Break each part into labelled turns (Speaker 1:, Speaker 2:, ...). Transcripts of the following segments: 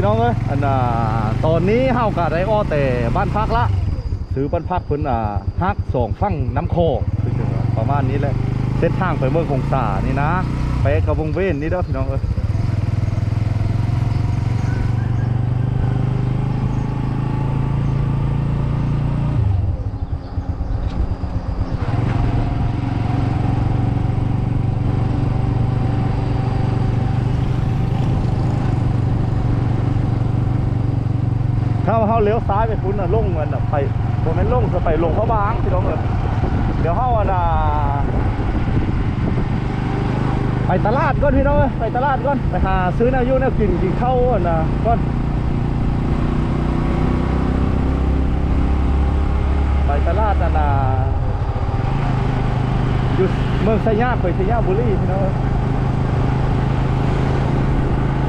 Speaker 1: พี่น้องเอ้ยอันน่ะตอนนี้เฮากะได้อ้อแต่บ้านพักละซื้อบ้านพักเพิ่นอ่าฮักสองฝั่งน้ำโคกประมาณนี้แหละเส้นทางไปเมืองคงสานี่นะไปกระวงเว้นนี่เด้อพี่น้องเอ้ย ถ้าเฮาเลี้ยว ซ้ายไปพุ่นน่ะลงมันน่ะไปบ่แม่นลงจะไปลงเขาบางพี่น้องเอ้ยเดี๋ยวเฮาอะน่ะไปตลาดก่อนพี่น้องเอ้ยไปตลาดก่อนไปหาซื้อนวอยู่แนวกินกินข้าวอะน่ะก่อนไปตลาดน่ะน่ะอยู่เมืองสยามไปสยามบุรีพี่น้องเอ้ย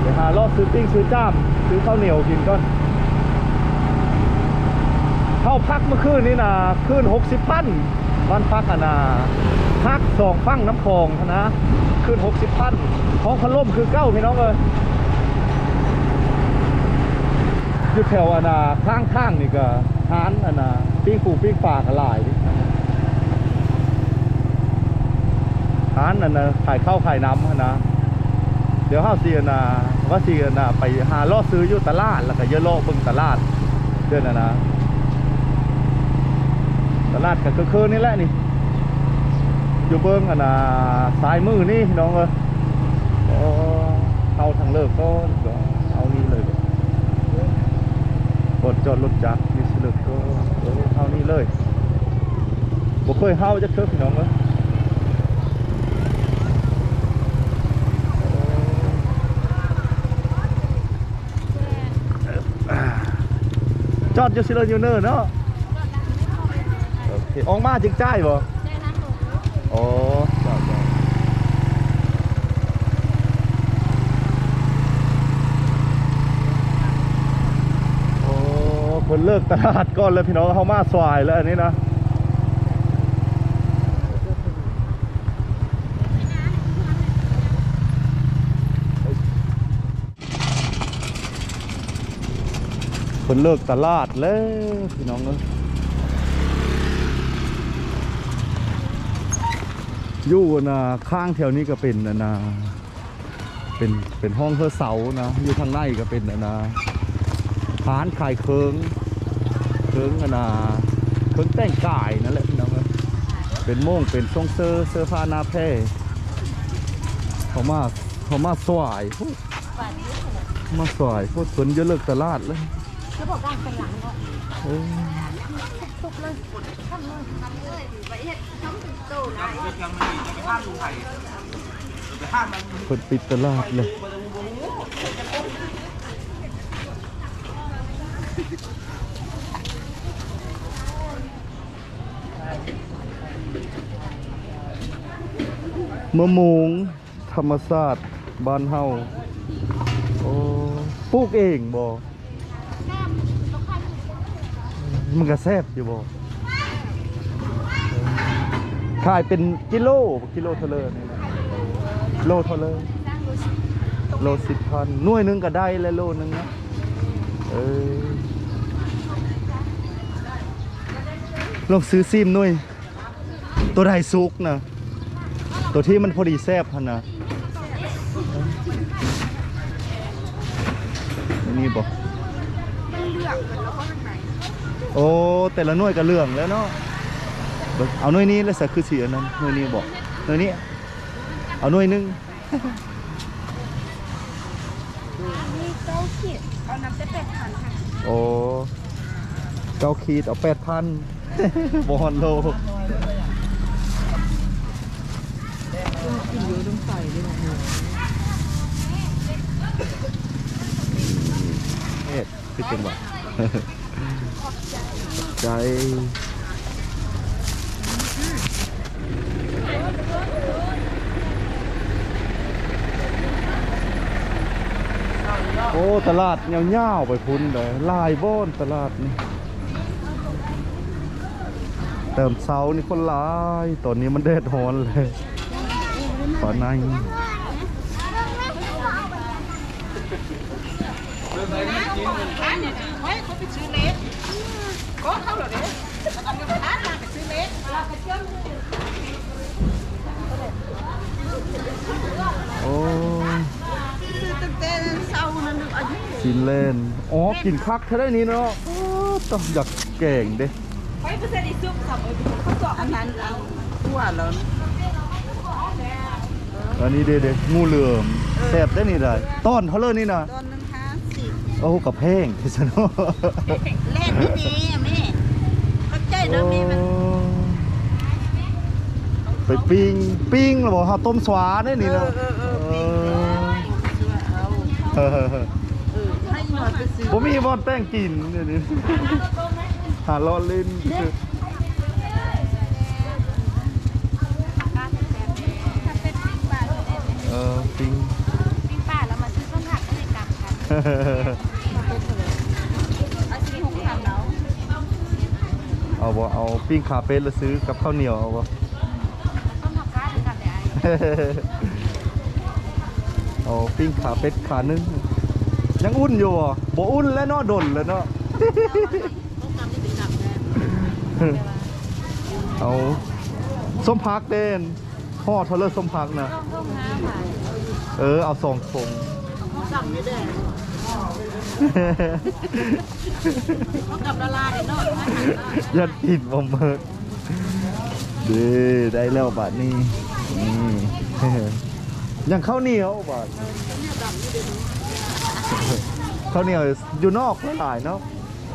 Speaker 1: ไปหาลอดซื้อปิ้งซื้อจ้ามซื้อข้าวเหนียวกินก่อน เข้าพักเมื่อคืนนี้นะคืนหกสิบพันบ้านพักอนะพักสองฟังน้ำคลองนะคืนหกสิบพันของพันล่มคือเก้าพี่น้องเลยอยู่แถวอนะข้างข้างๆนี่ก็ทานอนะปิ้งปูปิ้งปลากระลายดิทานอนะขายข้าวขายน้ำนะเดี๋ยวห้าวซีอนะว่าซีอนะไปหาล่อซื้ออยู่ตลาดแล้วก็เยอะโลเบิ่งตลาดเดือนะนะ ลาดก็คือคืนนี่แหละนี่ อยู่เบิ้งอันน่ะซ้ายมือนี่น้องเอ้ยก็เข้าทางเลิกก็เอานี่เลยกดจอดรถจักรนี่สลึกก็เออเอานี่เลยบ่เคยเข้าจะเชิญพี่น้องเอ้ยจอดอยู่สิเลยอยู่เนินเนาะ อเคออกมาจึงจ่ายบ่โอ้จ้าจ้าโอ้เพิ่นเลิกตลาดก่อนเลยพี่น้องเขามาสวายแล้วอันนี้นะเพิ่นเลิกตลาดแล้วพี่น้องเอ้ย ยู่นะข้างแถวนี้ก็เป็นนะนะเป็นเป็นห้องเพื่อเสานะอยู่ทางในก็เป็นนะนะร้านขายเคิงเคิงอะนะเคิงแต่งกายนั่นแหละพี่น้องเอ้ยเป็นโม่งเป็นทรงเสื้อเสื้อผ้าหน้าแพร่เขามาเขามาสวายพูดมาสวายพูดสนเยอะเลิกตลาดเลย
Speaker 2: เขาบอกการเป็นหลังก็
Speaker 1: เออ
Speaker 2: ทุกเลยทำเลยทำเลยไปเฮ็ดทำถึงโตนะ
Speaker 1: เปิดปิดตลาดเลยมะม่วงธรรมศาสตร์บ้านเฮาโอ้ปลูกเองบ่ มันก็แซ่บอยู่บ่ขายเป็นกิโลกิโลเท่าเลยนี่นะโลเท่าเลยโลสิบพันหน่วยหนึงก็ได้แล้วโลหนึงนะเออลองซื้อซิมหน่วย ตัวใดซุกนะตัวที่มันพอดีแซ่บพันนะนี่บอก
Speaker 2: มันเลือกกันแล้วก็ทางไหน
Speaker 1: โอ้แต่ละหน่วยก็เรื่องแล้วเนาะเบิ่งเอาหน่วยนี้แล้วสักคือสีอันนั้นหน่วยนี้บอกหน่วยนี้เอาหน่วยหนึง
Speaker 2: นี่เก้าขีดเอาน้ำจะเป็ดพันค่ะ
Speaker 1: โอ้เก้าขีดเอาแปดพันบอลโล
Speaker 2: กินเยอะต้องใส่ด้วยนะ
Speaker 1: เอ็ดคือจังหวะ ใจโอ้ตลาดเงาๆไปพุ่นเลยลายบ้นตลาดนี่เติมเสานี่คนลายตอนนี้มันแดดร้อนเลยฝาใน
Speaker 3: อันนี้ไว้เขาไปซื้อเล็ก ก็เข้าเหรอเด้แล้วก็ไปร้านมาไปซื้อเล็กเราไปเชื่อม
Speaker 1: โอ้
Speaker 3: ซื้อตั้งแต่เช้านั้นอายุ
Speaker 1: กินเล่น อ๋อ กินคักแค่ได้นี้เนาะโอ้ต้องอยากแก่งเด้
Speaker 3: ไว้เพื่อจะได้ซุปสับเขาเจาะอันนั้นเอาทั่วแล้ว
Speaker 1: อันนี้เด้เด้งูเหลือมแซ่บได้นี่ได้ต้อนเขาเลยนี่นะ
Speaker 3: ตอนนึงห้าสิบ
Speaker 1: โอ้กับแพงที่สนอ
Speaker 3: เล่นไม่ดีอะแม่ เข้าใจเนอะแม่มัน
Speaker 1: ไปปิ้งปิ้งแล้วบอกเขาต้มสวาได้นี่นะ
Speaker 3: เออเออเออปิ้งซื้อเอา
Speaker 1: เออ
Speaker 3: เออให้หน่อยไปซื้อ
Speaker 1: ผมมีบอลแป้งกินเดี๋ยวนี้หาล้อเล่น
Speaker 2: ถ้าเป็นปิ้งปลาจะได้ไหม
Speaker 1: เออปิ้ง
Speaker 2: ปิ้งปลาแล้วมาซื้อต้นผักก็เลยกลับกันเอาชีหงทำแล้ว
Speaker 1: เอาบ่เอาปิ้งคาเป็ดแล้วซื้อกับข้าวเหนียวเอาบ่
Speaker 2: ต้นผักกาดกับเนี่ยไอ้
Speaker 1: เอาปิ้งขาเป็ดขานึงยังอุ่นอยู่อะบ่อุ่นแล้วเนาะดนแล้วเนาะเอาส้มพักเด่นพ่อเทเลอร์ส้มพักนะ
Speaker 2: ต้องต้องห้าบาท
Speaker 1: เออเอาสองทง
Speaker 3: สั่งไม่ได้ เขากลับละลายเนาะ
Speaker 1: ยัดกินบ่เมิดเด้ได้แล้วบาทนี้นี่ยังข้าวเหนียวบาทข้าวเหนียวอยู่นอกหลายเนาะ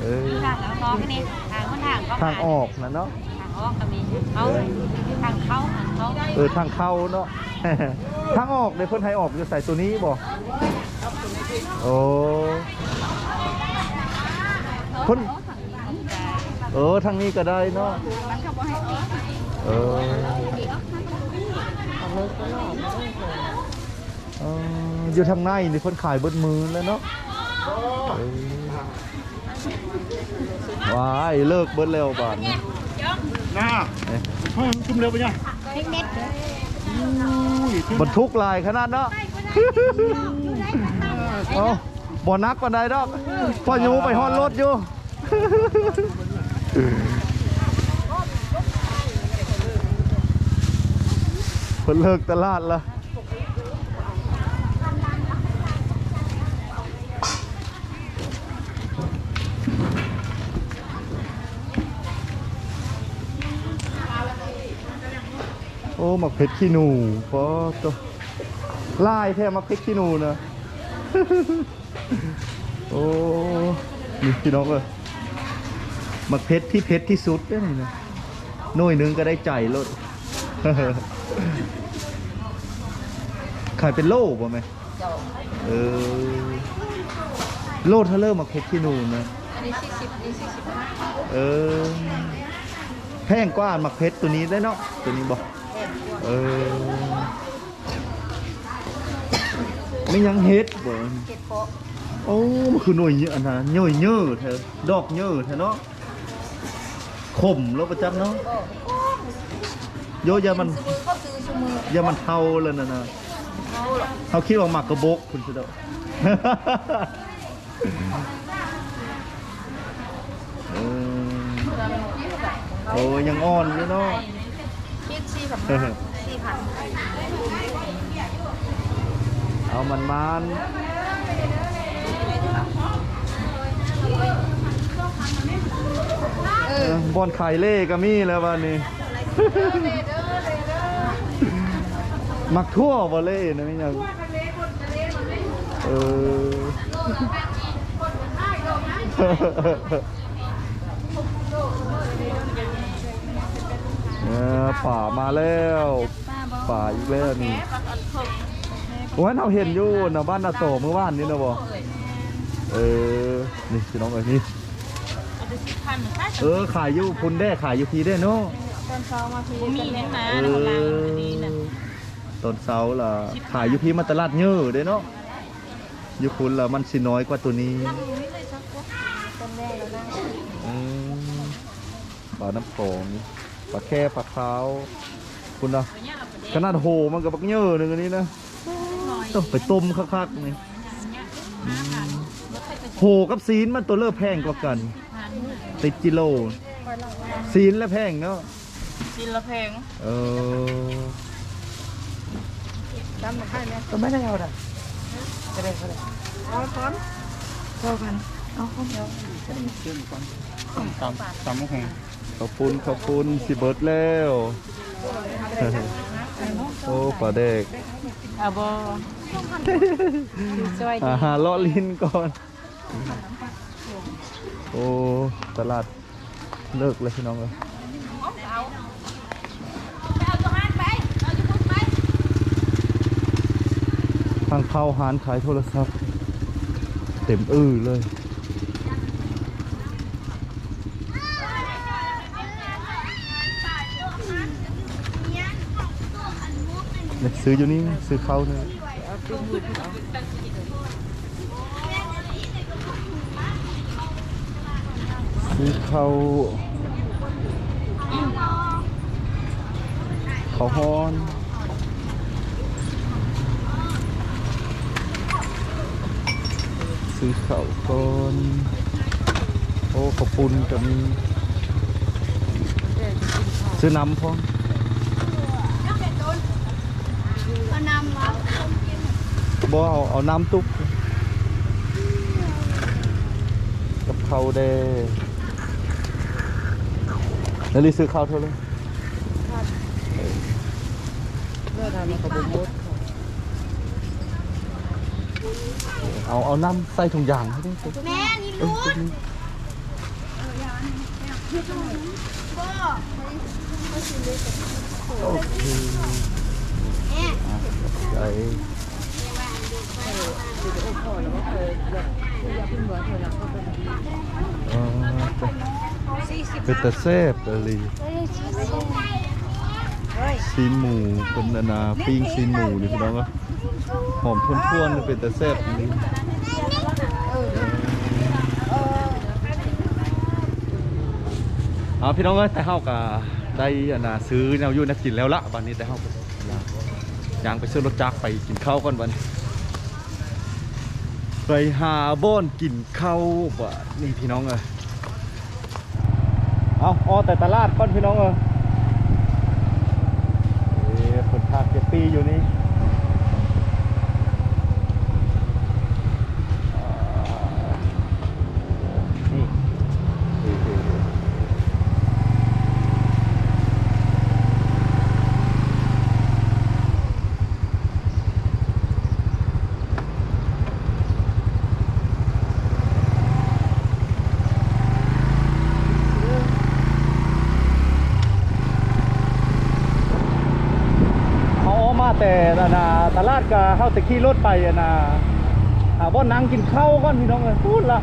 Speaker 1: เออ
Speaker 2: ทางแล้วน้องนี่ทางคนทางก็
Speaker 1: ทางออกนะเนาะ
Speaker 2: ทางออกก็มีเขาทางเข้าทางเขา
Speaker 1: เออทางเข้าเนาะทางออกเดี๋ยวเพิ่นให้ออกจะใส่ตัวนี้บ่ โอ้เพิ่นเออทางนี้ก็ได้เนาะ
Speaker 2: มันก็บ่ให้ออก
Speaker 1: เออเอออยู่ทางในนี่เพิ่นขายเบิดมือแล้วเนาะเออว้ายเลิกเบิดแล้วบาทนี้
Speaker 4: น่า
Speaker 1: เอ๊ะ
Speaker 4: ห้องชุ่มเร็วไปยัง
Speaker 2: เล็กเม็ด
Speaker 1: บรรทุกลายขนาดเนาะ เอาบ่นักปานใดดอกพ่ออยู่ไปฮอดรถอยู่ เพิ่นเลิกตลาดละโอ้หมักเพชรขี้หนูปอตัวลายแท้หมักเพชรขี้หนูนะ โอ้นี่พี่น้องเอ้ยหมักเพชรที่เพชรที่สุดเด้อนี่นะหน่วยหนึงก็ได้ใจรถขายเป็นโล่ป่ะไหมเออ โล่เทาเลอร์หมักเพชรขี้หนูนะ
Speaker 2: อันนี้สี่สิบอันนี้สี่สิบห้า
Speaker 1: เออ แพงกว่าหมักเพชรตัวนี้ได้เนาะตัวนี้บอกเออ ไม่ยังเฮ็ดบ่
Speaker 2: เจ็ดโป๊ะ
Speaker 1: โอ้มันคือหน่วยเยอะนะเยอะเยอะเธอดอกเยอะเธอเนาะขมแล้วประจับเนาะโยอยามัน
Speaker 2: ซื้อมือเข้าซื้อชูมือ
Speaker 1: อยามันเท่าแล้วนะนะ
Speaker 2: เขาหรอ
Speaker 1: เขาคิดว่าหมักกระบกคุณเสยดอกเออโอ้ยังอ่อนอยู่เนาะ
Speaker 2: คิดสี่พันสี่พัน
Speaker 1: เอามันมันบอนไข่เล่ก็มีแล้ววันนี้ มักทั่วบอลเล่นะไม่ยังเออเออป่ามาแล้ว ป่าอีกแล้วนี่ วันเราเห็นอยู่นะบ้านนาโตเมื่อวานนี้นะบอเออ นี่พี่น้องเอ้ยนี่เออขายอยู่พุ่นได้ขายอยู่พีได้เนาะ
Speaker 2: ตอนเช้ามาพี่
Speaker 3: มีแม่มา
Speaker 1: เอ
Speaker 3: ของเรา
Speaker 1: อ
Speaker 3: ดีนะ
Speaker 1: ต้นเสาล่ะขายอยู่พีมาตลาดเยอะเด้เนาะอยู่พุ่นล่ะมันสิน้อยกว่าตัวนี้
Speaker 2: ต้นแรกแล้วนะ
Speaker 1: อืมปลาน้ำโขงปลาแค่ปลาขาวคุณนะขนาดโหมันกับบักเยอะหนึ่งอันนี้นะ ต้องไปต้มคักๆนี่โหกับซีนมันตัวเลิกแพงกว่ากัน ติดกิโล ซีนและแพงเนาะ
Speaker 3: กินละเพลง
Speaker 1: เออ
Speaker 3: จำมาค่ายไหมก็ไม่ได้เอาดัก็ได้ก็ได้เอาพร้อมพอกันเอาข้าวเหนียว
Speaker 4: ตามตามมะฮง
Speaker 1: ขอบคุณขอบคุณสิเบิร์ดแล้ว โอ้ปลาเด็ก
Speaker 3: เอาบอสวัสดี
Speaker 1: อาหารเลาะลิ้นก่อน โอ้ ตลาดเลิกเลยพี่น้องเลย
Speaker 2: เอาตัวหันไปเอาอยู่พุ่นไป
Speaker 1: ทางเข้าหานขายโทรศัพท์ เต็มอื้อเลย เนี่ยซื้ออยู่นี่ซื้อเข้าเนี่ยซื้อเข้าเขาฮ้อนซื้อข้าวก่อนโอ้ขอบคุณกับซื้อน้ำพร้อม
Speaker 2: เอานำมา
Speaker 1: บ่เอาเอาน้ำตุ๊กกับข้าวเด้แล้วรีซื้อข้าวเท่าไหร่
Speaker 3: เมื่อทำมันก็บุมด
Speaker 1: เอาเอาน้ำใส่ถุงยางให้ด้วยสิ
Speaker 2: แม่นี่
Speaker 1: เอ้ย
Speaker 2: รู้
Speaker 1: ตุ๊กนี้
Speaker 2: บ่
Speaker 1: โอเค
Speaker 2: แม่
Speaker 1: ใจ
Speaker 3: พ่อแล้วก็เคยอยากอยากขึ้นหัวเธอแล้วก็เป็น
Speaker 1: เออเป็นตะเซบเลยซีนหมูเป็นนานาปิ้งซีนหมูนี่พี่น้องก็หอมทวนๆเลยเป็นตะแซ่บนี่เอาพี่น้องเอ้ยแต่เฮาก็ได้อนน่ะซื้อแนวอยู่นักกินแล้วละวันนี้แต่เฮาก็ย่างไปซื้อรถจักรไปกินข้าวก่อนวันนี้ ไปหาบ้อนกินข้าวบ่นี่พี่น้องเออเอาอ๋อแต่ตลาดก้อนพี่น้องเออ เอ๊ะคนทาเก็บปีอยู่นี่อ่านี่นี่นี่นี่เอาออกมาแต่นานาตลาดก็เขี่รถไปอะนะหาว่านั่งกินข้าวก่อนพี่น้องเลยพูดละ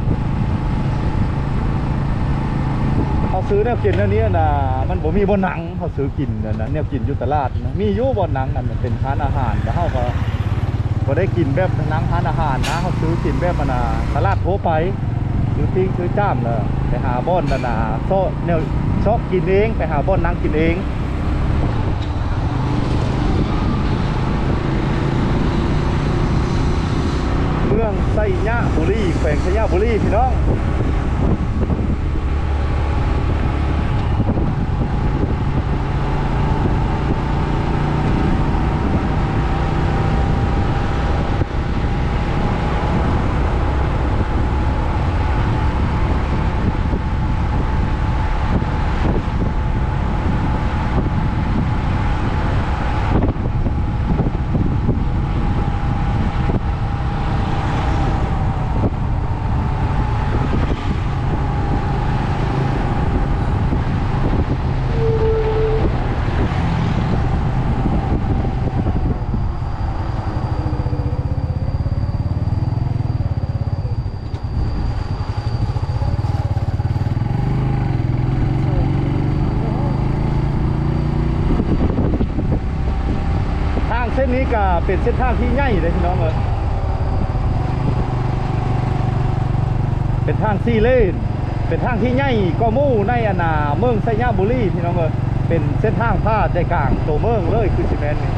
Speaker 1: เขาซื้อแนวกินอันนี้นะมันบ่มีบ่หนังเขาซื้อกินนะนะแนวกินอยู่ตลาดนะมีอยู่บ่หนังอันมันเป็นร้านอาหารแต่เขาก็บ่ได้กินแบบนังร้านอาหารนะเขาซื้อกินแบบมันนะตลาดทั่วไปซื้อปิ้งซื้อจ้ามเลยไปหาบ่อนนะนะโซะแนวชอบกินเอง ไปหาบ่อนนั่งกินเอง เมือง ไซยะบุรีแขวงไซยะบุรีพี่น้อง เป็นเส้นทางที่ใหญ่เลยพี่น้องเลยเป็นทางซีเลน เป็นทางที่ใหญ่ก็มู่ในอนาเมืองไซยาบุรีพี่น้องเลยเป็นเส้นทางผ้าใจกลางตัวเมืองเลยคือซีเมนต์นี่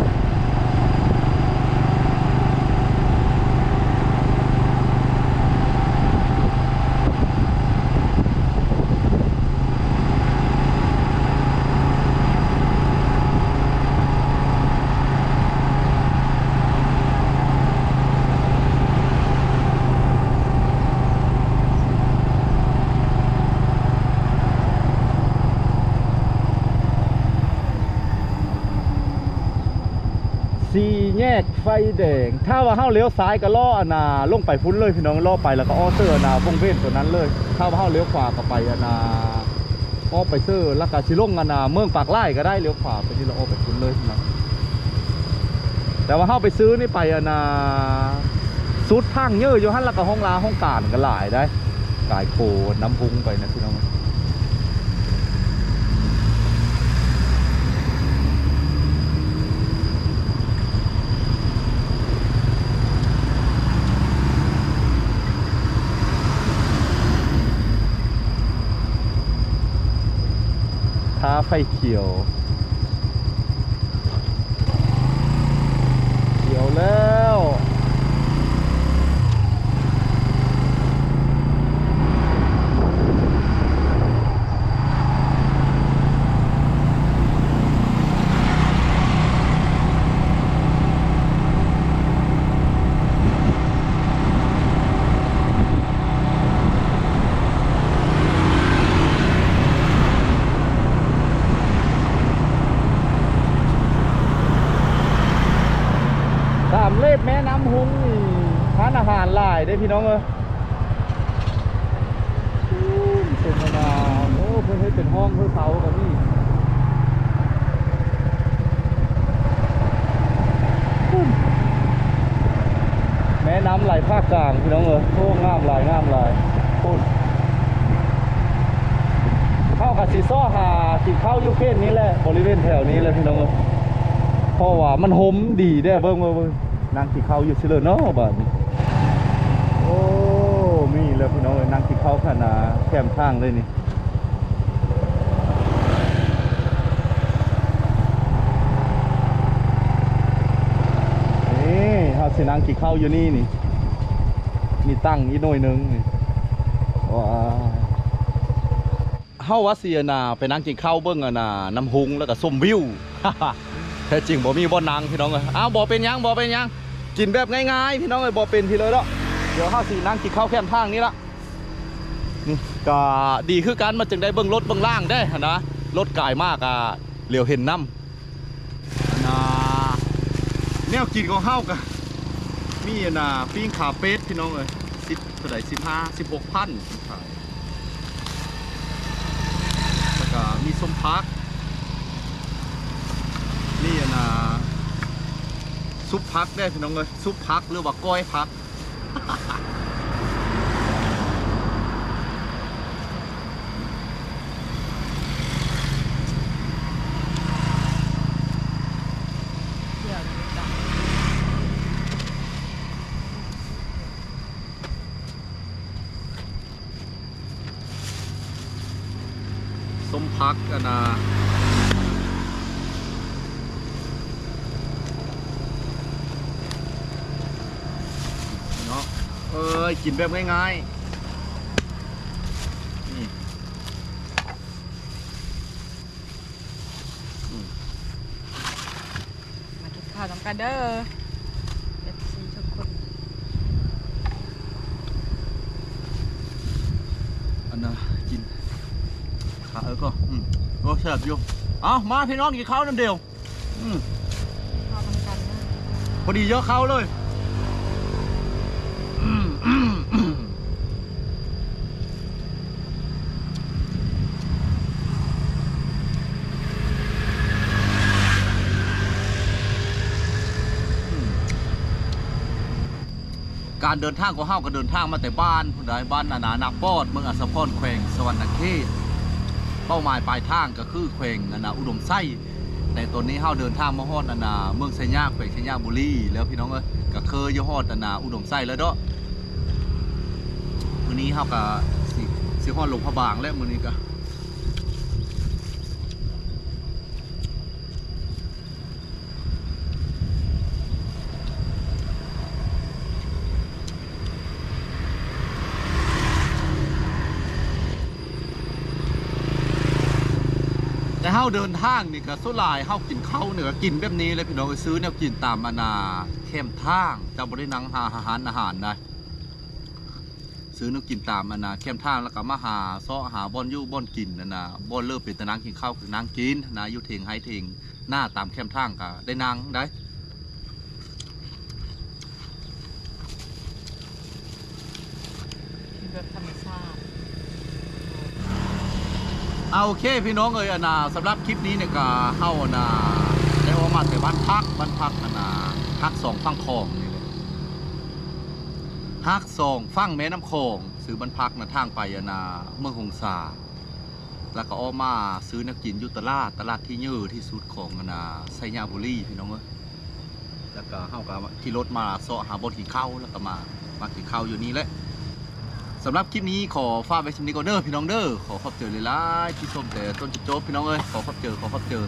Speaker 1: ยก ไฟแดง ถ้าว่าเฮาเลี้ยวซ้ายก็ล่ออนาลงไปพุ่นเลยพี่น้องล่อไปแล้วก็อ้อเซอร์อนาวงเว้นตัวนั้นเลย ถ้าว่าเฮาเลี้ยวขวาก็ไปอนาอ้อไปเซอร์แล้วก็สิลงอนาเมืองปากไร่ก็ได้เลี้ยวขวาไปที่เราอ้อไปพุ่นเลยพี่น้องแต่ว่าเฮาไปซื้อนี่ไปอนาสุดทางเยอะอยู่หั่นแล้วก็ห้องลาห้องการก็หลายได้กายโคน้ำพุงไปนะพี่น้อง ท้าไฟเขียว เขียวแล้ว สามเล็บแม่น้ำหุงนี่ทานอาหารหลายได้อ พี่น้องเออเป็นมะนาวโอ้เพิ่นให้เป็นห้องเพื่อเสากับนี่แม่น้ำไหลภาคกลางพี่น้องเอ้ยโอ้งามหลายงามหลายพูดเข้ากับสีซ้อหาสีเข้ายุเขตนี้แหละบริเวณแถวนี้แหละพี่น้องเอ้ยเพราะว่ามันหอมดีได้เบิ่งเบิ่งเบิ่งนางที่เขาอยู่ซิเลยเนาะบัดนี้อ้มีแล้วพี่น้อง เอ้ยนางที่เขาขนาแคมทางเลยนี่นี่เฮาสินางที่เขาอยู่นี่นี่มีตั้งอีกหน่อยหนึงนี่ว้าเฮาว่าเสียนาไปนั่งกินข้าวเบิ่งอะน่ะน้ำหุงแล้วก็ส้มวิวแท้จริงบ่มีบ่นางพี่น้องเอ้ยอ้าวบ่เป็นยังบ่เป็นยังกินแบบง่ายๆพี่น้องเอ้ยบ่เป็นทีเลยเนาะเดี๋ยวเฮาสินั่งกินข้าวแคมทางนี้ละ ก็ดีคือกันมาจึงได้เบิ่งรถเบิ่งล่างได้นะรถกายมากอะเหลียวเห็นน้ำนะแนวกินของเฮาก็มีอันน่ะปิ้งขาเป็ดพี่น้องเอ้ย10เท่าใด15 16,000ขายแล้วก็มีส้มพักนี่นะซุปพักได้พี่น้องเลยซุปพักหรือว่าก้อยพัก
Speaker 3: เดี๋ยวนี้จ้ะ
Speaker 1: ส้ม พักอะนะเนาะเอ้ยกินแบบง่ายๆนี่
Speaker 3: มากินข้าวน้ำกันเด้อฟซีทุกคน
Speaker 1: อันน่ะกินขาเออก็อืมโอ้แซ่บอยู่เอามาพี่น้องกินข้าวน้ำเดียวอืม
Speaker 3: ข้าวน้ำกันนะ
Speaker 1: พอดีเยอะเข้าเลยอืมอืมอืมการเดินทางของเฮาก็เดินทางมาแต่บ้านพุ่นใดบ้านนานานักปอดเมืองอัสสะพรแขวงสวรรณเขต เป้าหมายปลายทางก็คือแขวงนานาอุดมไส้แต่ตอนนี้เฮาเดินทางมาฮอดนานาเมืองไซยาแขวงไซยาบุรีแล้วพี่น้องเอ้ยก็เคยยู่ฮอดนานาอุดมไส้แล้วเด้อมื้อนี้เฮาก็สิสิฮอดหลวงพระบางแล้วมื้อนี้ก็ เฮาเดินทางนี่ก็สุดลายเฮากินข้าวเหนือกินแบบนี้เลยพี่น้องไปซื้อแนวกินตามอานาเข้มทางจะบ่ได้นั่งหาอาหารอาหารได้ซื้อนวกินตามอันนะเข้มทางแล้วก็มาหาเซาะหาบอนยู่บอนกินนะนะบอนเลิกเป็นตะนางกินข้าวคือนางกินนะอยู่เทงไฮเทงหน้าตามเข้มทางก็ได้นางได้
Speaker 3: แบบธรรมชาติ
Speaker 1: เอาโอเคพี่น้องเอ้ยอะนาสำหรับคลิปนี้เนี่ยก็เฮานาได้ออกมาแต่บ้านพักบ้านพักอนาฮักสองฟังคลองนี่เลยฮักสองฟังแม่น้ำคลองซื้อบ้านพักนะทางไปอนาเมืองหงสาแล้วก็ออกมาซื้อนักกินยุตลาดตลาดที่ยือที่สุดของอนาไซยาบุรีพี่น้องเอ้ยแล้วก็เฮาก็ขี่รถมาเสาะหาบนขี่เข้าแล้วก็มามาขี่เข้าอยู่นี่แหละ สำหรับคลิปนี้ขอฝากไว้ชมนี้ก่อนเด้อพี่น้องเด้อขอขอบเจอเลยล่ะที่ชมแต่ต้นจุดจบพี่น้องเอ้ยขอขอบเจอขอขอบเจอ